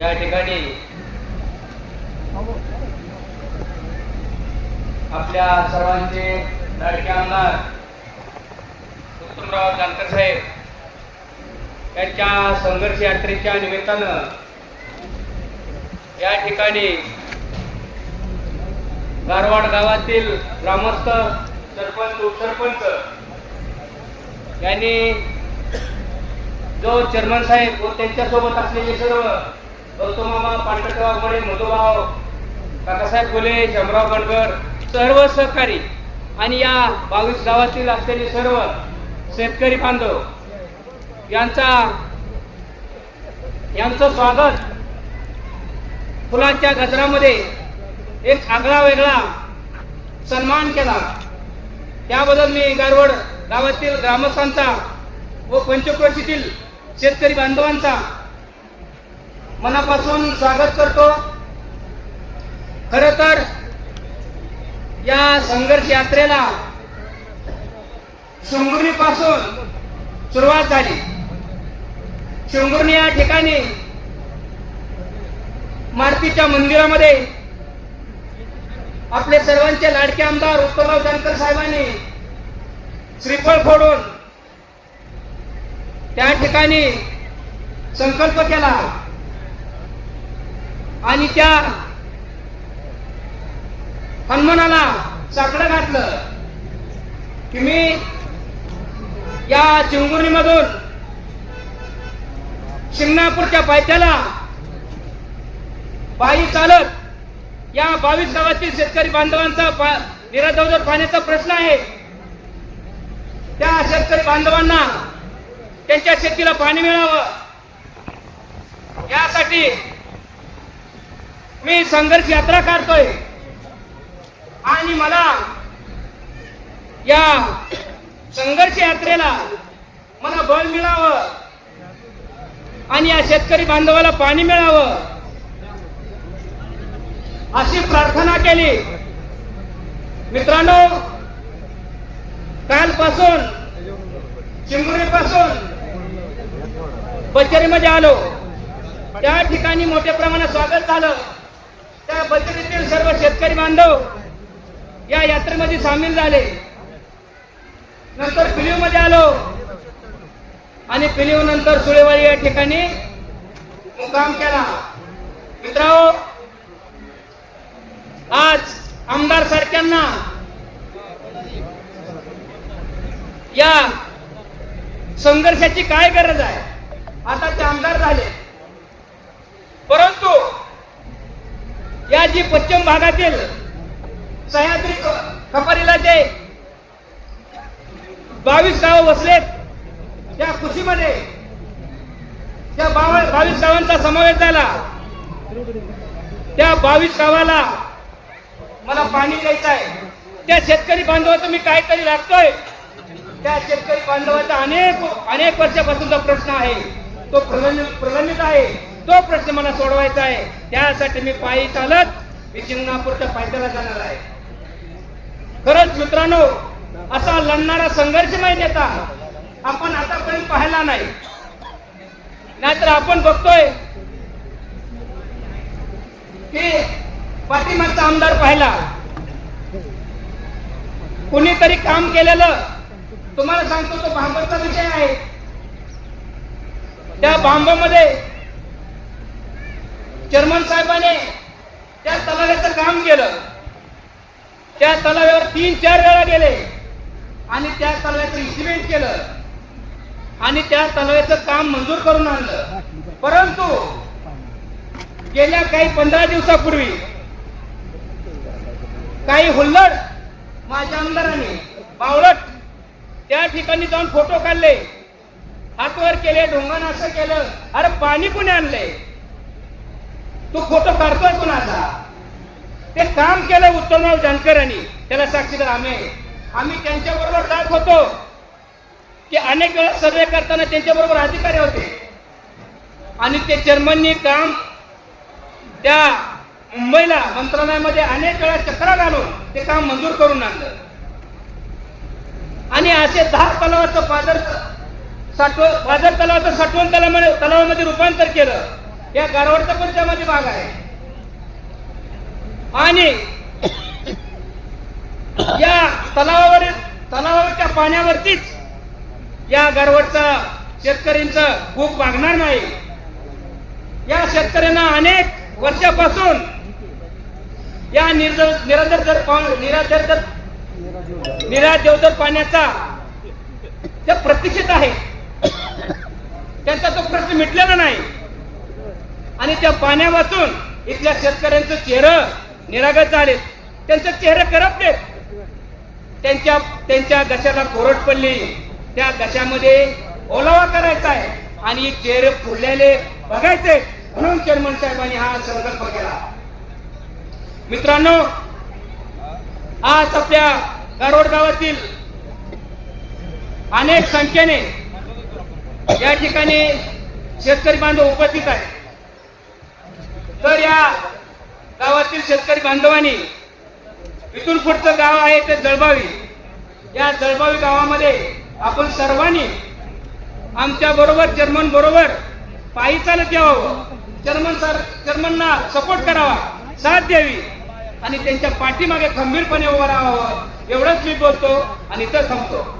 या ठिकाणी आपल्या सर्वांचे लाडके आमदार उत्तमराव जानकर साहेब यांच्या संघर्ष यात्रेच्या निमित्तानं या ठिकाणी गारवाड गावातील ग्रामस्थ सरपंच उपसरपंच यांनी जो चेअरमन साहेब व त्यांच्यासोबत असलेले सर्व गौतमाबा पांडकराव वाघमारे मधुभाव. काकासाहेब फुले शंभराव गणकर सर्व सहकारी. आणि या बावीस गावातील असलेले सर्व शेतकरी बांधव यांचा यांचं स्वागत. फुलांच्या गजरामध्ये एक आगळा वेगळा सन्मान केला. त्याबद्दल मी गारवड गावातील ग्रामस्थांचा व पंचक्रोशीतील शेतकरी बांधवांचा मनापासून स्वागत करतो. खर तर या संघर्ष यात्रेला शिंगुर्णी पासून सुरुवात झाली. शिंगुर्णी या ठिकाणी मारुतीच्या मंदिरामध्ये आपले सर्वांचे लाडके आमदार उत्तमराव जानकर साहेबांनी श्रीफळ फोडून त्या ठिकाणी संकल्प केला. आणि त्या हनुमानाला साकडं घातलं की मी या चिंगुर्णीमधून शिंगणापूरच्या पायथ्याला पायी चालत या बावीस गावातील शेतकरी बांधवांचा निराधवधर पाण्याचा प्रश्न आहे. त्या शेतकरी बांधवांना त्यांच्या शेतीला पाणी मिळावं. यासाठी मी संघर्ष यात्रा काढतोय. आणि मला या संघर्ष यात्रेला मला बळ मिळावं. आणि या शेतकरी बांधवाला पाणी मिळावं. अशी प्रार्थना केली. मित्रांनो कालपासून चिंबुरी पासून बचेरीमध्ये आलो. त्या ठिकाणी मोठ्या प्रमाणात स्वागत झालं. त्या बचेरीतील सर्व शेतकरी बांधव या यात्रेमध्ये सामील झाले. नंतर पिलीवमध्ये आलो आणि पिलीव नंतर सुळेवाडी या ठिकाणी मुकाम केला. मित्रांनो आज आमदार सारख्यांना या संघर्षाची काय गरज आहे? आता ते आमदार झाले परंतु या जी पश्चिम भागातील सह्याद्री खपारीला जे बावीस गाव वसलेत त्या खुशीमध्ये त्या बावीस गावांचा समावेश झाला. त्या बावीस गावाला मला पाणी द्यायचं आहे. त्या शेतकरी बांधवाचं मी काहीतरी लागतोय. त्या शेतकरी बांधवाचा अनेक अनेक वर्षापासूनचा प्रश्न आहे. तो प्रलंबित आहे. तो प्रश्न मला सोडवायचा आहे. त्यासाठी मी पायी चालत मी शिंगणापूरच्या पायथ्याला जाणार आहे. खरंच मित्रांनो असा लढणारा संघर्षमय नेता आपण आतापर्यंत पाहिला नाही. नाहीतर आपण बघतोय की पाठीमागचा आमदार पाहिला. कुणीतरी काम केलेलं. तुम्हाला सांगतो तो भांबरचा विषय आहे. त्या भांबामध्ये चेअरमन साहेबाने त्या तलाव्याचं काम केलं. त्या तलाव्यावर तीन चार वेळा गेले. आणि त्या तलाव्याचं इस्टिमेट केलं. आणि त्या तलाव्याचं काम मंजूर करून आणलं. परंतु गेल्या काही पंधरा दिवसापूर्वी काही हुल्लड माझ्या आमदारांनी बावळट त्या ठिकाणी जाऊन फोटो काढले. हातवर केले ढोंगण असं केलं. अरे पाणी कुणी आणलंय? तू फोटो काढतोय कुणाचा? ते काम केलं उत्तमराव जानकरांनी. त्याला साक्षीदार आम्ही आम्ही त्यांच्या बरोबर जात होतो. की अनेक वेळा सर्वे करताना त्यांच्या बरोबर अधिकारी होते. आणि ते जर्मनी काम त्या मुंबईला मंत्रालयामध्ये अनेक वेळा चक्र घालून ते काम मंजूर करून आणलं. आणि असे दहा तलावाचं पादर साठव पादर तलावाचं साठवण तलावामध्ये तलावामध्ये रूपांतर केलं. या गारवडचा पण त्यामध्ये भाग आहे. आणि या तलावावर तलावावरच्या पाण्यावरतीच या गारवडचा शेतकऱ्यांचं भूक मागणार नाही. या शेतकऱ्यांना अनेक वर्षापासून या निर्जल निराधार दर पा- दर निरादेवदर पाण्याचा त्या प्रतीक्षित आहे त्यांचा तो प्रश्न मिटलेला नाही. आणि त्या पाण्या वाचून इथल्या शेतकऱ्यांचं चेहरं निरागत झाले. त्यांचे चेहरे करपले. त्यांच्या त्यांच्या घशाला कोरड पडली. त्या घशामध्ये ओलावा करायचा आहे. आणि चेहरे फुललेले बघायचे. म्हणून चेअरमन साहेबांनी हा संकल्प केला. मित्रांनो आज आपल्या गारोड गावातील अनेक संख्येने या ठिकाणी शेतकरी बांधव उपस्थित आहेत. तर या गावातील शेतकरी बांधवांनी इथून पुढचं गाव आहे ते जळबावी. या जळबावी गावामध्ये आपण सर्वांनी आमच्या बरोबर जर्मन बरोबर पायी चालत यावं. जर्मन सर जर्मनना सपोर्ट करावा साथ द्यावी. आणि त्यांच्या पाठीमागे खंबीरपणे उभं राहावं. एवढंच मी बोलतो आणि इथं थांबतो.